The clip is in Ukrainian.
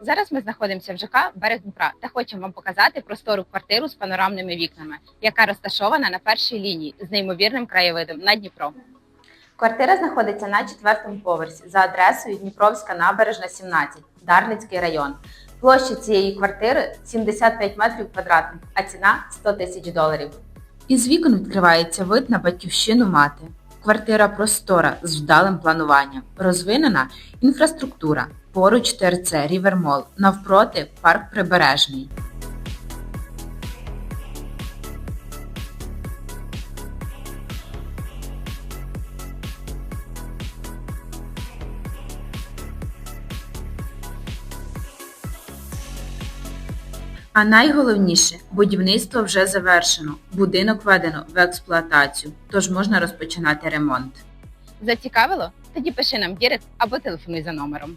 Зараз ми знаходимося в ЖК Берег Дніпра та хочемо вам показати простору квартиру з панорамними вікнами, яка розташована на першій лінії з неймовірним краєвидом на Дніпро. Квартира знаходиться на четвертому поверсі за адресою Дніпровська набережна 17, Дарницький район. Площа цієї квартири 75 метрів квадратних, а ціна 100 тисяч доларів. Із вікон відкривається вид на батьківщину мати. Квартира простора з вдалим плануванням, розвинена інфраструктура, поруч ТРЦ Рівермол, навпроти парк Прибережний. А найголовніше, будівництво вже завершено, будинок введено в експлуатацію, тож можна розпочинати ремонт. Зацікавило? Тоді пиши нам Дірект або телефонуй за номером.